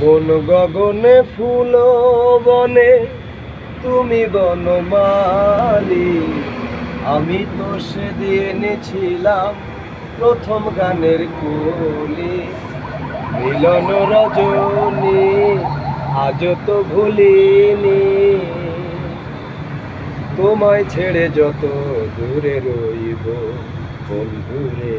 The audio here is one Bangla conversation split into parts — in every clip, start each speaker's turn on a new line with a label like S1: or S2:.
S1: বন গগনে, ফুল বনে, তুমি বনমালি আমি তো সেদিন ছিলাম প্রথম গানের কলি। মিলন রজনী আজ তো ভুলিনি। তোমায় ছেড়ে যত দূরে রইব বন্ধুরে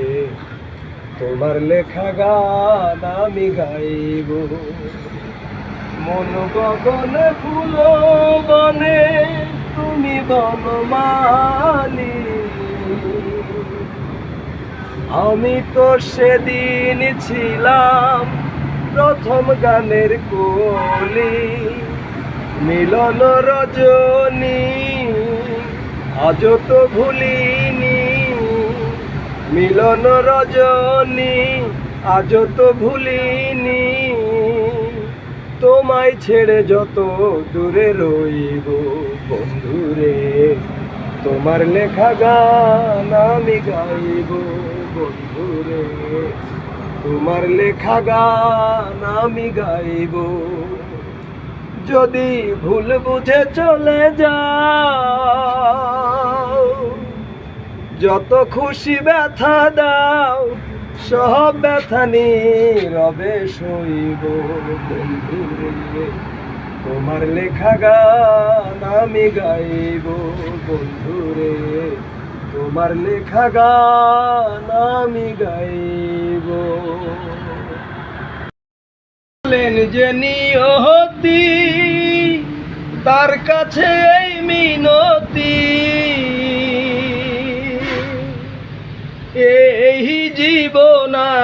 S1: তোমার লেখা গান আমি গাইব। মন গগনে ফুল বনে, তুমি বনমালি। আমি তো সেদিন ছিলাম প্রথম গানের কলি। মিলন রজনী আজ তো ভুলিনি মিলন রজনী আজ তো ভুলিনি। তোমায় ছেড়ে যত দূরে রইব বন্ধুরে, তোমার লেখা গান আমি গাইব বন্ধুরে। তোমার লেখা গান আমি গাইব। যদি ভুল বুঝে চলে যাও যত খুশি ব্যথা দাও, সব ব্যথা বন্ধুরে তোমার লেখা গান আমি গাইব বন্ধুরে তোমার লেখা গান আমি গাইব। বলেন যে নিয়তি, তার কাছে এই মিনতি।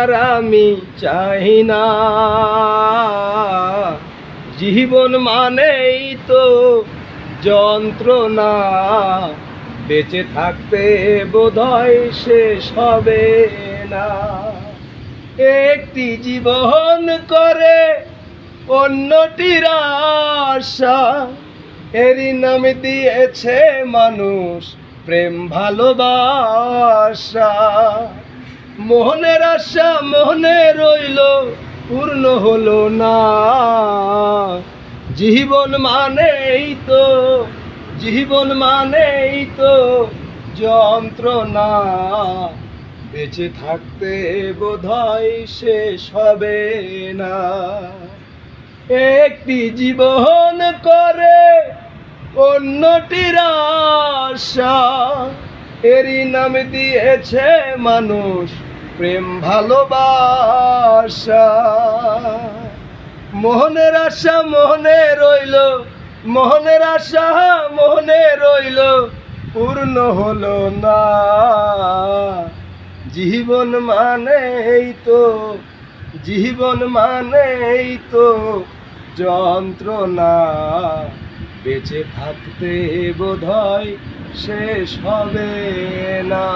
S1: আর আমি চাই না। জীবন মানেই তো যন্ত্রণা। বেঁচে থাকতে বোধহয় শেষ হবে না। একটি জীবন করে অন্যটির আশা, এরই নাম দিয়েছে মানুষ প্রেম ভালোবাসা। মোহনের আশা মোহনে রইল, পূর্ণ হলো না। জীবন মানেই তো, জীবন মানেই তো যন্ত্রণা। বেঁচে থাকতে বোধহয় শেষ হবে না। একটি জীবন করে অন্যটির আশা, এরই নাম দিয়েছে মানুষ। প্রেম ভালোবাসা। মোহনের আশা মোহনে রইল, মোহনের আশা মোহনে রইল, পূর্ণ হলো না। জীবন মানেই তো, জীবন মানেই তো যন্ত্রণা। বেঁচে থাকতে বোধহয় শেষ হবে না।